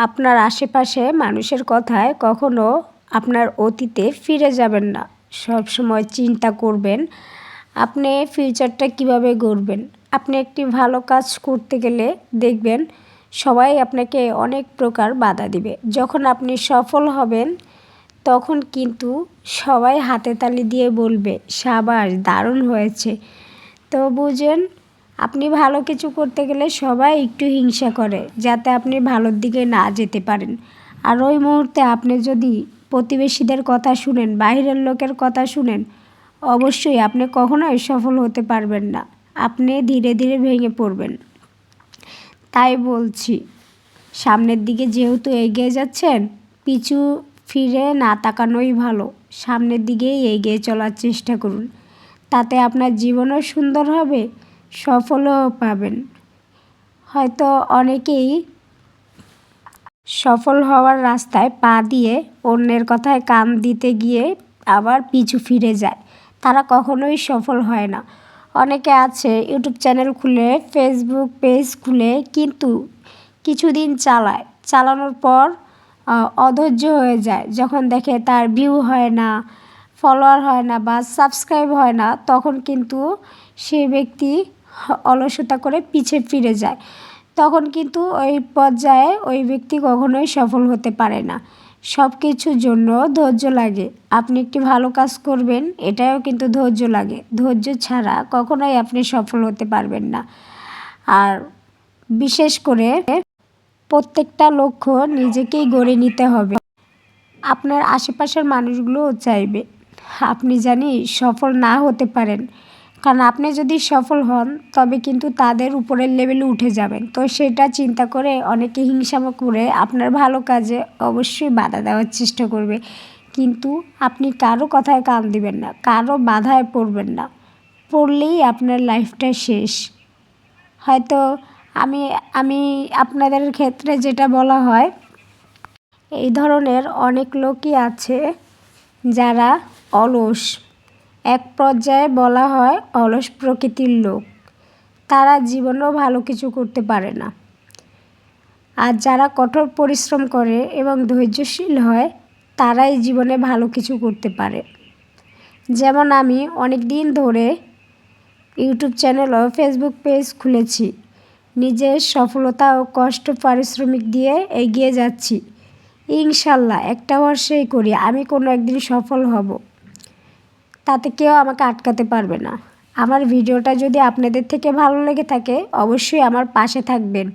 আপনার আশেপাশে মানুষের কথায় কখনো আপনার অতীতে ফিরে যাবেন না। সব সময় চিন্তা করবেন, আপনি ফিউচারটা কীভাবে গড়বেন? আপনি একটি ভালো কাজ করতে গেলে দেখবেন সবাই আপনাকে অনেক প্রকার বাধা দিবে। যখন আপনি সফল হবেন, তখন কিন্তু সবাই হাতে তালি দিয়ে বলবে, সাবাস, দারুণ হয়েছে। তো বুঝেন আপনি ভালো কিছু করতে গেলে সবাই একটু হিংসা করে, যাতে আপনি ভালোর দিকে না যেতে পারেন। আর ওই মুহূর্তে আপনি যদি প্রতিবেশীদের কথা শুনেন বাইরের লোকের কথা শুনেন, অবশ্যই আপনি কখনোই সফল হতে পারবেন না। আপনি ধীরে ধীরে ভেঙে পড়বেন। তাই বলছি, সামনের দিকে যেহেতু এগিয়ে যাচ্ছেন, পিছু ফিরে না তাকানোই ভালো। সামনের দিকেই এগিয়ে চলার চেষ্টা করুন। তাতে আপনার জীবনও সুন্দর হবে সফলও পাবেন। হয়তো অনেকেই সফল হওয়ার রাস্তায় পা দিয়ে অন্যের কথায় কান দিতে গিয়ে আবার পিছু ফিরে যায়। তারা কখনোই সফল হয় না। অনেকে আছে ইউটিউব চ্যানেল খুলে, ফেসবুক পেজ খুলে, কিন্তু কিছুদিন চালায়। চালানোর পর অধৈর্য হয়ে যায়। যখন দেখে তার ভিউ হয় না ফলোয়ার হয় না বা সাবস্ক্রাইব হয় না, তখন কিন্তু সে ব্যক্তি অলসতা করে পিছে ফিরে যায়। তখন কিন্তু ওই পর্যায়ে ওই ব্যক্তি কখনোই সফল হতে পারে না। সব কিছুর জন্য ধৈর্য লাগে। আপনি একটি ভালো কাজ করবেন, এটাও কিন্তু ধৈর্য লাগে। ধৈর্য ছাড়া কখনোই আপনি সফল হতে পারবেন না। আর বিশেষ করে প্রত্যেকটা লক্ষ্য নিজেকেই গড়ে নিতে হবে। আপনার আশেপাশের মানুষগুলোও চাইবে। আপনি জানি সফল না হতে পারেন। কারণ আপনি যদি সফল হন, তবে কিন্তু তাদের উপরের লেভেলে উঠে যাবেন। তো সেটা চিন্তা করে অনেকে হিংসা করে আপনার ভালো কাজে অবশ্যই বাধা দেওয়ার চেষ্টা করবে। কিন্তু আপনি কারও কথায় কান দিবেন না, কারও বাধায় পড়বেন না। পড়লেই আপনার লাইফটা শেষ। হয়তো আমি আমি আপনাদের ক্ষেত্রে যেটা বলা হয়, এই ধরনের অনেক লোকই আছে যারা অলস। এক পর্যায়ে বলা হয় অলস প্রকৃতির লোক। তারা জীবনেও ভালো কিছু করতে পারে না। আর যারা কঠোর পরিশ্রম করে এবং ধৈর্যশীল হয়, তারাই জীবনে ভালো কিছু করতে পারে। যেমন আমি অনেক দিন ধরে ইউটিউব চ্যানেল ও ফেসবুক পেজ খুলেছি। নিজের সফলতা ও কষ্ট পারিশ্রমিক দিয়ে এগিয়ে যাচ্ছি। ইনশাল্লাহ, একটা বর্ষেই করি। আমি কোনো একদিন সফল হব। তাতে কেউ আমাকে আটকাতে পারবে না। আমার ভিডিওটা যদি আপনাদের থেকে ভালো লেগে থাকে, অবশ্যই আমার পাশে থাকবেন।